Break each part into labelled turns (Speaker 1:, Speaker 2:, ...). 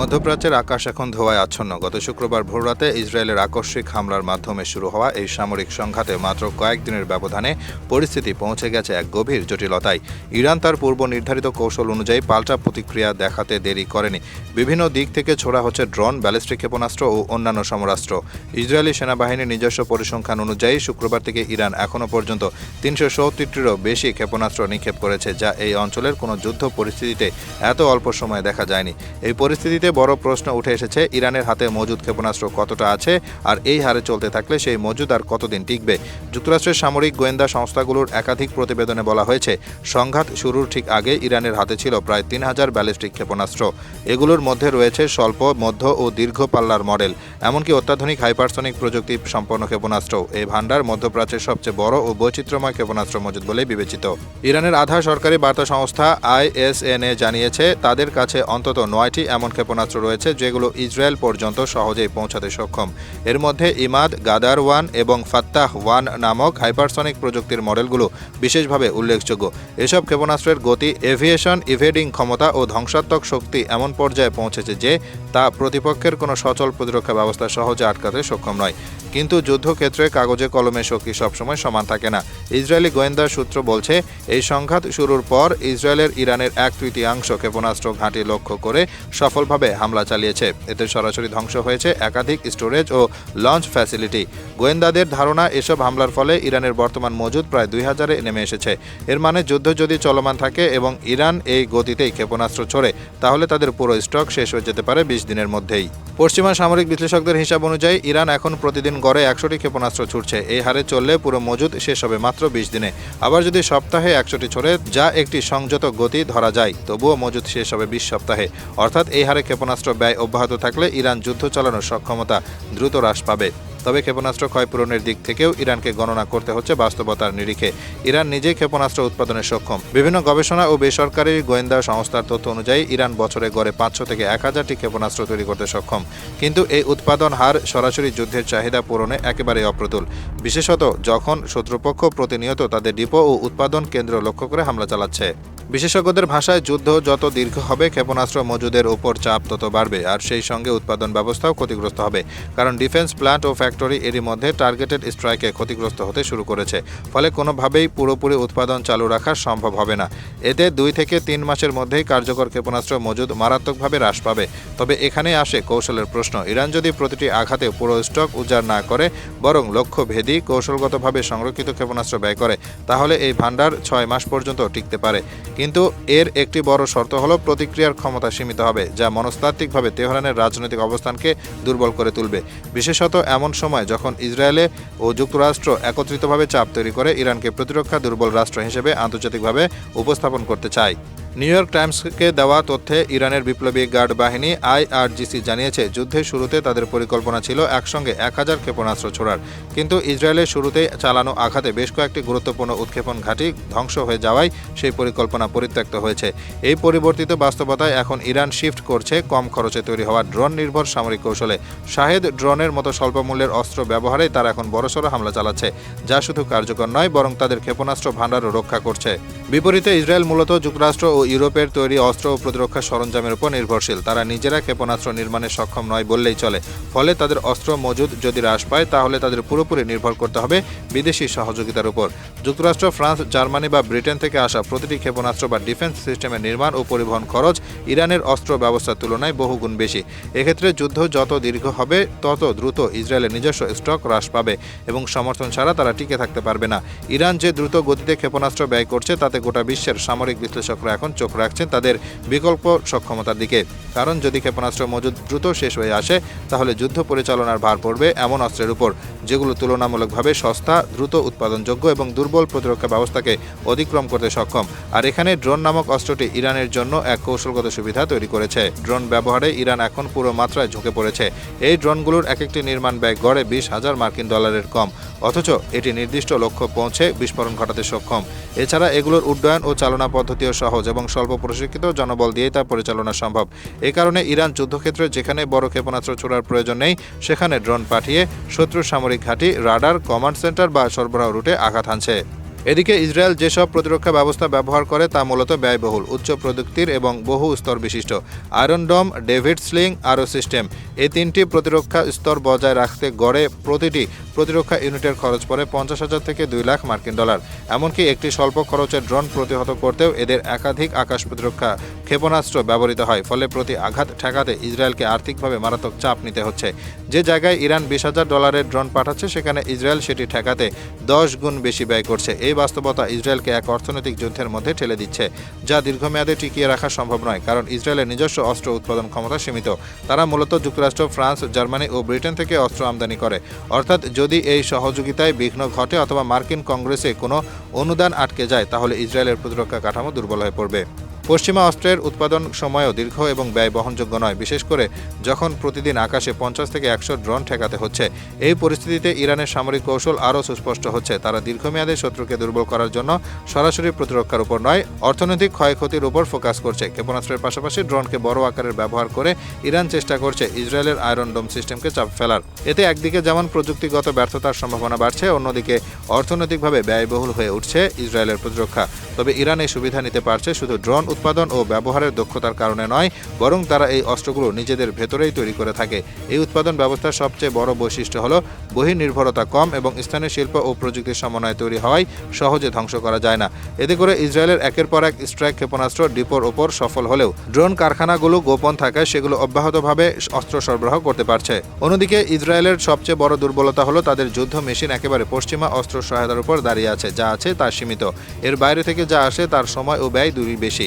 Speaker 1: মধ্যপ্রাচ্যের আকাশ এখন ধোয়ায় আচ্ছন্ন। গত শুক্রবার ভোররাতে ইসরায়েলের আকস্মিক হামলার মাধ্যমে শুরু হওয়া এই সামরিক সংঘাতে মাত্র কয়েকদিনের ব্যবধানে পরিস্থিতি পৌঁছে গেছে এক গভীর জটিলতায়। ইরান তার পূর্ব নির্ধারিত কৌশল অনুযায়ী পাল্টা প্রতিক্রিয়া দেখাতে দেরি করেনি। বিভিন্ন দিক থেকে ছোড়া হচ্ছে ড্রোন, ব্যালিস্টিক ক্ষেপণাস্ত্র ও অন্যান্য সমরাস্ত্র। ইসরায়েলি সেনাবাহিনীর নিজস্ব পরিসংখ্যান অনুযায়ী শুক্রবার থেকে ইরান এখনও পর্যন্ত তিনশো সত্তরটিরও বেশি ক্ষেপণাস্ত্র নিক্ষেপ করেছে, যা এই অঞ্চলের কোনো যুদ্ধ পরিস্থিতিতে এত অল্প সময়ে দেখা যায়নি। এই পরিস্থিতিতে বড় প্রশ্ন উঠে এসেছে, ইরানের হাতে মজুদ ক্ষেপণাস্ত্র কতটা আছে আর এই হারে চলতে থাকলে সেই মজুদ আর কতদিন টিকবে? যুক্তরাষ্ট্রের সামরিক গোয়েন্দা সংস্থাগুলোর একাধিক প্রতিবেদনে বলা হয়েছে, সংঘাত শুরুর ঠিক আগে ইরানের হাতে ছিল প্রায় তিন হাজার ব্যালিস্টিক ক্ষেপণাস্ত্র। এগুলোর মধ্যে রয়েছে স্বল্প, মধ্য ও দীর্ঘ পাল্লার মডেল, এমনকি অত্যাধুনিক হাইপারসনিক প্রযুক্তি সম্পন্ন ক্ষেপণাস্ত্র। এই ভান্ডার মধ্যপ্রাচ্যের সবচেয়ে বড় ও বৈচিত্র্যময় ক্ষেপণাস্ত্র মজুদ বলে বিবেচিত। ইরানের আধা সরকারি বার্তা সংস্থা আইএসএনএ জানিয়েছে, তাদের কাছে অন্তত নয়টি এমন ক্ষেপণাস্ত্র রয়েছে, যেগুলো ইসরায়েল পর্যন্ত সহজেই পৌঁছাতে সক্ষম। এর মধ্যে ইমাদ, গাদার ওয়ান এবং ফাত্তাহ ওয়ান নামক হাইপারসনিক প্রযুক্তির মডেলগুলো বিশেষভাবে উল্লেখযোগ্য। এসব ক্ষেপণাস্ত্রের গতি, এভিয়েশন, ইভেডিং ক্ষমতা ও ধ্বংসাত্মক শক্তি এমন পর্যায়ে পৌঁছেছে যে তা প্রতিপক্ষের কোনো সচল প্রতিরক্ষা ব্যবস্থা সহজে আটকাতে সক্ষম নয়। কিন্তু যুদ্ধক্ষেত্রে কাগজে কলমে শক্তি সবসময় সমান থাকে না। ইসরায়েলি গোয়েন্দা সূত্র বলছে, এই সংঘাত শুরুর পর ইসরায়েলের ইরানের এক তৃতীয়াংশ ক্ষেপণাস্ত্র ঘাঁটি লক্ষ্য করে সফলভাবে হামলা চালিয়েছে। এতে সরাসরি ধ্বংস হয়েছে একাধিক স্টোরেজ ও লঞ্চ ফ্যাসিলিটি। গোয়েন্দাদের ধারণা, এসব হামলার ফলে ইরানের বর্তমান মজুদ প্রায় দুই হাজারে নেমে এসেছে। এর মানে যুদ্ধ যদি চলমান থাকে এবং ইরান এই গতিতেই ক্ষেপণাস্ত্র ছড়ে, তাহলে তাদের পুরো স্টক শেষ হয়ে যেতে পারে বিশ দিনের মধ্যেই। পশ্চিমা সামরিক বিশ্লেষকদের হিসাব অনুযায়ী, ইরান এখন প্রতিদিন গড়ে একশোটি ক্ষেপণাস্ত্র ছুটছে এই হারে চললে পুরো মজুদ শেষ হবে মাত্র বিশ দিনে। আবার যদি সপ্তাহে একশোটি ছড়ে, যা একটি সংযত গতি ধরা যায়, তবুও মজুদ শেষ হবে বিশ সপ্তাহে। অর্থাৎ এই হারে ক্ষেপণাস্ত্র ব্যয় অব্যাহত থাকলে ইরান যুদ্ধ চালানোর সক্ষমতা দ্রুত হ্রাস পাবে। তবে ক্ষেপণাস্ত্র ক্ষয়পূরণের দিক থেকেও ইরানকে গণনা করতে হচ্ছে বাস্তবতার নিরিখে। ইরান নিজেই ক্ষেপণাস্ত্র উৎপাদনে সক্ষম। বিভিন্ন গবেষণা ও বেসরকারি গোয়েন্দা সংস্থার তথ্য অনুযায়ী ইরান বছরে গড়ে পাঁচশো থেকে এক হাজারটি ক্ষেপণাস্ত্র তৈরি করতে সক্ষম। কিন্তু এই উৎপাদন হার সরাসরি যুদ্ধের চাহিদা পূরণে একেবারেই অপ্রতুল। বিশেষত যখন শত্রুপক্ষ প্রতিনিয়ত তাদের ডিপো ও উৎপাদন কেন্দ্র লক্ষ্য করে হামলা চালাচ্ছে। বিশেষজ্ঞদের ভাষায় যুদ্ধ যত দীর্ঘ হবে, ক্ষেপণাস্ত্র মজুদের উপর চাপ তত বাড়বে, আর সেই সঙ্গে উৎপাদন ব্যবস্থাও ক্ষতিগ্রস্ত হবে। কারণ ডিফেন্স প্ল্যান্ট ও ফ্যাক্টরি এরই মধ্যে টার্গেটেড স্ট্রাইকে ক্ষতিগ্রস্ত হতে শুরু করেছে। ফলে কোনোভাবেই পুরোপুরি উৎপাদন চালু রাখা সম্ভব হবে না। এতে দুই থেকে তিন মাসের মধ্যেই কার্যকর ক্ষেপণাস্ত্র মজুদ মারাত্মকভাবে হ্রাস পাবে। তবে এখানে আসে কৌশলের প্রশ্ন। ইরান যদি প্রতিটি আঘাতে পুরো স্টক উজাড় না করে, বরং লক্ষ্য ভেদি কৌশলগতভাবে সংরক্ষিত ক্ষেপণাস্ত্র ব্যয় করে, তাহলে এই ভান্ডার ছয় মাস পর্যন্ত টিকতে পারে। কিন্তু এর একটি বড় শর্ত হলো প্রতিক্রিয়ার ক্ষমতা সীমিত হবে, যা মনস্তাত্ত্বিকভাবে তেহরানের রাজনৈতিক অবস্থানকে দুর্বল করে তুলবে। বিশেষত এমন সময় যখন ইসরায়েলে ও যুক্তরাষ্ট্র একত্রিতভাবে চাপ তৈরি করে ইরানকে প্রতিরক্ষা দুর্বল রাষ্ট্র হিসেবে আন্তর্জাতিকভাবে উপস্থাপন করতে চায়। নিউ ইয়র্ক টাইমসকে দেওয়া তথ্যে ইরানের বিপ্লবী গার্ড বাহিনী আইআরজিসি জানিয়েছে, যুদ্ধের শুরুতে তাদের পরিকল্পনা ছিল একসঙ্গে এক হাজার ক্ষেপণাস্ত্র ছোড়ার। কিন্তু ইসরায়েলের শুরুতেই চালানো আঘাতে বেশ কয়েকটি গুরুত্বপূর্ণ উৎক্ষেপণ ঘাঁটি ধ্বংস হয়ে যাওয়ায় সেই পরিকল্পনা পরিত্যক্ত হয়েছে। এই পরিবর্তিত বাস্তবতায় এখন ইরান শিফট করছে কম খরচে তৈরি হওয়া ড্রোন নির্ভর সামরিক কৌশলে। শাহেদ ড্রোনের মতো স্বল্প মূল্যের অস্ত্র ব্যবহারে তারা এখন বড়সড় হামলা চালাচ্ছে, যা শুধু কার্যকর নয়, বরং তাদের ক্ষেপণাস্ত্র ভাণ্ডারও রক্ষা করছে। বিপরীতে ইসরায়েল মূলত যুক্তরাষ্ট্র ও ইউরোপের তৈরি অস্ত্র ও প্রতিরক্ষা সরঞ্জামের উপর নির্ভরশীল। তারা নিজেরা ক্ষেপণাস্ত্র নির্মাণে সক্ষম নয় বললেই চলে। ফলে তাদের অস্ত্র মজুদ যদি হ্রাস পায়, তাহলে তাদের পুরোপুরি নির্ভর করতে হবে বিদেশি সহযোগিতার উপর। যুক্তরাষ্ট্র, ফ্রান্স, জার্মানি বা ব্রিটেন থেকে আসা প্রতিটি ক্ষেপণাস্ত্র বা ডিফেন্স সিস্টেমের নির্মাণ ও পরিবহন খরচ ইরানের অস্ত্র ব্যবস্থার তুলনায় বহুগুণ বেশি। এক্ষেত্রে যুদ্ধ যত দীর্ঘ হবে, তত দ্রুত ইসরায়েলের নিজস্ব স্টক হ্রাস পাবে এবং সমর্থন ছাড়া তারা টিকে থাকতে পারবে না। ইরান যে দ্রুত গতিতে ক্ষেপণাস্ত্র ব্যয় করছে, তাতে গোটা বিশ্বের সামরিক বিশ্লেষকরা এখন চোখ রাখছেন তাদের বিকল্প সক্ষমতার দিকে। কারণ যদি ক্ষেপণাস্ত্র মজুদ দ্রুত শেষ হয়ে আসে, তাহলে যুদ্ধ পরিচালনার ভার পড়বে এমন অস্ত্রের উপর, যেগুলো তুলনামূলকভাবে সস্তা, দ্রুত উৎপাদনযোগ্য এবং দুর্বল প্রতিরক্ষা ব্যবস্থাকে অতিক্রম করতে সক্ষম। আর এখানে ড্রোন নামক অস্ত্রটি ইরানের জন্য এক কৌশলগত সুবিধা তৈরি করেছে। ড্রোন ব্যবহারে ইরান এখন পুরো মাত্রায় ঝুঁকে পড়েছে। এই ড্রোনগুলোর এক একটি নির্মাণ ব্যয় গড়ে বিশ হাজার মার্কিন ডলারের কম, অথচ এটি নির্দিষ্ট লক্ষ্য পৌঁছে বিস্ফোরণ ঘটাতে সক্ষম। এছাড়া এগুলোর উড্ডয়ন ও চালনা পদ্ধতিও সহজ এবং স্বল্প প্রশিক্ষিত জনবল দিয়েই তা পরিচালনা সম্ভব। এ কারণে ইরান যুদ্ধক্ষেত্রে যেখানে বড় ক্ষেপণাস্ত্র ছোড়ার প্রয়োজন নেই, সেখানে ড্রোন পাঠিয়ে শত্রু সামরিক ঘাঁটি, রাডার, কমান্ড সেন্টার বা সরবরাহ রুটে আঘাত হানছে। এদিকে ইসরায়েল যেসব প্রতিরক্ষা ব্যবস্থা ব্যবহার করে তা মূলত ব্যয়বহুল, উচ্চ প্রযুক্তির এবং বহু স্তর বিশিষ্ট। আয়রন ডম, ডেভিড স্লিং, আরও সিস্টেম। এই তিনটি প্রতিরক্ষা স্তর বজায় রাখতে গড়ে প্রতিটি প্রতিরক্ষা ইউনিটের খরচ পড়ে পঞ্চাশ হাজার থেকে দুই লাখ মার্কিন ডলার। এমনকি একটি স্বল্প খরচের ড্রোন প্রতিহত করতেও এদের একাধিক আকাশ প্রতিরক্ষা ক্ষেপণাস্ত্র ব্যবহৃত হয়, ফলে প্রতি আঘাত ঠেকাতে ইসরায়েলকে আর্থিকভাবে মারাত্মক চাপ নিতে হচ্ছে। যে জায়গায় ইরান বিশ হাজার ডলারের ড্রোন পাঠাচ্ছে, সেখানে ইসরায়েল সেটি ঠেকাতে দশ গুণ বেশি ব্যয় করছে। এই বাস্তবতা ইসরায়েলকে এক অর্থনৈতিক যুদ্ধের মধ্যে ঠেলে দিচ্ছে, যা দীর্ঘমেয়াদে টিকিয়ে রাখা সম্ভব নয়, কারণ ইসরায়েলের নিজস্ব অস্ত্র উৎপাদন ক্ষমতা সীমিত। তারা মূলত যুক্তরাষ্ট্র, ফ্রান্স, জার্মানি ও ব্রিটেন থেকে অস্ত্র আমদানি করে। অর্থাৎ যদি এই সহযোগিতায় বিঘ্ন ঘটে অথবা মার্কিন কংগ্রেসে কোনো অনুদান আটকে যায়, তাহলে ইসরায়েলের প্রতিরক্ষা কাঠামো দুর্বল হয়ে পড়বে। পশ্চিমা অস্ত্রের উৎপাদন সময়ও দীর্ঘ এবং ব্যয় বহনযোগ্য নয়, বিশেষ করে যখন প্রতিদিন আকাশে পঞ্চাশ থেকে একশো ড্রোন ঠেকাতে হচ্ছে। এই পরিস্থিতিতে ইরানের সামরিক কৌশল আরও সুস্পষ্ট হচ্ছে। তারা দীর্ঘমেয়াদে শত্রুকে দুর্বল করার জন্য সরাসরি প্রতিরক্ষার উপর নয়, অর্থনৈতিক ক্ষয়ক্ষতির উপর ফোকাস করছে। ক্ষেপণাস্ত্রের পাশাপাশি ড্রোনকে বড় আকারের ব্যবহার করে ইরান চেষ্টা করছে ইসরায়েলের আয়রন ডোম সিস্টেমকে চাপ ফেলার। এতে একদিকে যেমন প্রযুক্তিগত ব্যর্থতার সম্ভাবনা বাড়ছে, অন্যদিকে অর্থনৈতিকভাবে ব্যয়বহুল হয়ে উঠছে ইসরায়েলের প্রতিরক্ষা। তবে ইরান এই সুবিধা নিতে পারছে শুধু ড্রোন উৎপাদন ও ব্যবহারের দক্ষতার কারণে নয়, বরং তারা এই অস্ত্রগুলো নিজেদের ভেতরেই তৈরি করে থাকে। এই উৎপাদন ব্যবস্থার সবচেয়ে বড় বৈশিষ্ট্য হল বহির্নির্ভরতা কম এবং স্থানীয় শিল্প ও প্রযুক্তির সমন্বয়ে তৈরি হওয়ায় সহজে ধ্বংস করা যায় না। এতে করে ইসরায়েলের একের পর এক স্ট্রাইক ক্ষেপণাস্ত্র ডিপোর ওপর সফল হলেও ড্রোন কারখানাগুলো গোপন থাকায় সেগুলো অব্যাহতভাবে অস্ত্র সরবরাহ করতে পারছে। অন্যদিকে ইসরায়েলের সবচেয়ে বড় দুর্বলতা হলো তাদের যুদ্ধ মেশিন একেবারে পশ্চিমা অস্ত্র সহায়তার উপর দাঁড়িয়ে আছে, যা আছে তা সীমিত। এর বাইরে থেকে যা আসে তার সময় ও ব্যয় দুই বেশি।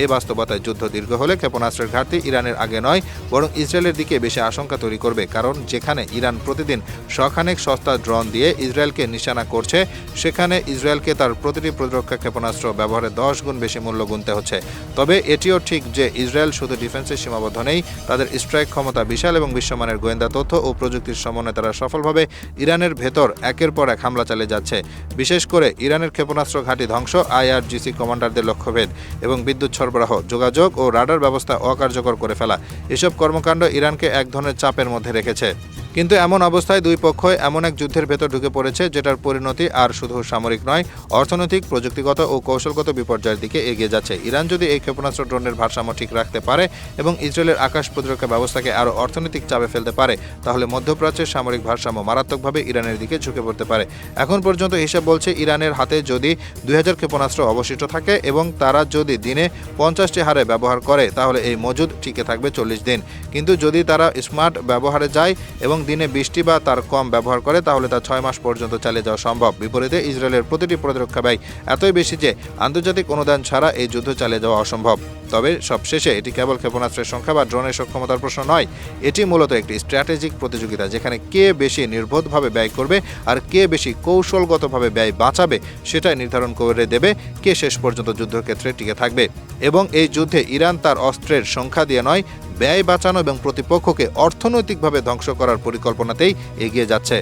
Speaker 1: এই বাস্তবতায় যুদ্ধ দীর্ঘ হলে ক্ষেপণাস্ত্রের ঘাটতি ইরানের আগে নয়, বরং ইসরায়েলের দিকে বেশি আশঙ্কা তৈরি করবে, কারণ যেখানে ইরান প্রতিদিন শখানেক সস্তা ড্রোন দিয়ে ইসরায়েলকে নিশানা করছে, সেখানে ইসরায়েলকে তার প্রতিটি প্রতিরক্ষা ক্ষেপণাস্ত্র ব্যবহারে দশ গুণ বেশি মূল্য গুনতে হচ্ছে। তবে এটিও ঠিক যে ইসরায়েল শুধু ডিফেন্সের সীমাবদ্ধ নেই, তাদের স্ট্রাইক ক্ষমতা বিশাল এবং বিশ্বমানের গোয়েন্দা তথ্য ও প্রযুক্তির সমন্বয়ে তারা সফলভাবে ইরানের ভেতর একের পর এক হামলা চালিয়ে যাচ্ছে। বিশেষ করে ইরানের ক্ষেপণাস্ত্র ঘাঁটি ধ্বংস আইআরজিসি কমান্ডারদের লক্ষ্যভেদ এবং বিদ্যুৎ সরবরাহ, যোগাযোগ ও রাডার ব্যবস্থা অকার্যকর করে ফেলা। এসব কর্মকাণ্ড ইরানকে এক ধরনের চাপের মধ্যে রেখেছে। কিন্তু এমন অবস্থায় দুই পক্ষই এমন এক যুদ্ধের ভেতর ঢুকে পড়েছে, যেটার পরিণতি আর শুধু সামরিক নয়, অর্থনৈতিক, প্রযুক্তিগত ও কৌশলগত বিপর্যয়ের দিকে এগিয়ে যাচ্ছে। ইরান যদি এই ক্ষেপণাস্ত্র ড্রোনের ভারসাম্য ঠিক রাখতে পারে এবং ইসরায়েলের আকাশ প্রতিরক্ষা ব্যবস্থাকে আরও অর্থনৈতিক চাপে ফেলতে পারে, তাহলে মধ্যপ্রাচ্যের সামরিক ভারসাম্য মারাত্মকভাবে ইরানের দিকে ঝুঁকে পড়তে পারে। এখন পর্যন্ত হিসাব বলছে ইরানের হাতে যদি দুই হাজার ক্ষেপণাস্ত্র অবশিষ্ট থাকে এবং তারা যদি দিনে পঞ্চাশটি হারে ব্যবহার করে, তাহলে এই মজুদ টিকে থাকবে চল্লিশ দিন। কিন্তু যদি তারা স্মার্ট ব্যবহারে যায় এবং দিনে বৃষ্টি বা তার কম ব্যবহার করে, তাহলে তা ছয় মাস পর্যন্ত চালিয়ে যাওয়া সম্ভব। বিপরীতে ইসরায়েলের প্রতিটি প্রতিরক্ষা ব্যয় এতই বেশি যে, আন্তর্জাতিক অনুদান ছাড়া এই যুদ্ধ চালিয়ে যাওয়া অসম্ভব। তবে সবশেষে এটি কেবল ক্ষেপণাস্ত্রের সংখ্যা বা ড্রোনের সক্ষমতার প্রশ্ন নয়। এটি মূলত একটি স্ট্র্যাটেজিক প্রতিযোগিতা যেখানে কে বেশি নির্বোধভাবে ব্যয় করবে আর কে বেশি কৌশলগতভাবে ব্যয় বাঁচাবে সেটাই নির্ধারণ করে দেবে কে শেষ পর্যন্ত যুদ্ধক্ষেত্রে টিকে থাকবে। এবং এই যুদ্ধে ইরান তার অস্ত্রের সংখ্যা দিয়ে নয়, ব্যয় বাঁচানো এবং প্রতিপক্ষকে অর্থনৈতিকভাবে ধ্বংস করার পরিকল্পনাতেই এগিয়ে যাচ্ছে।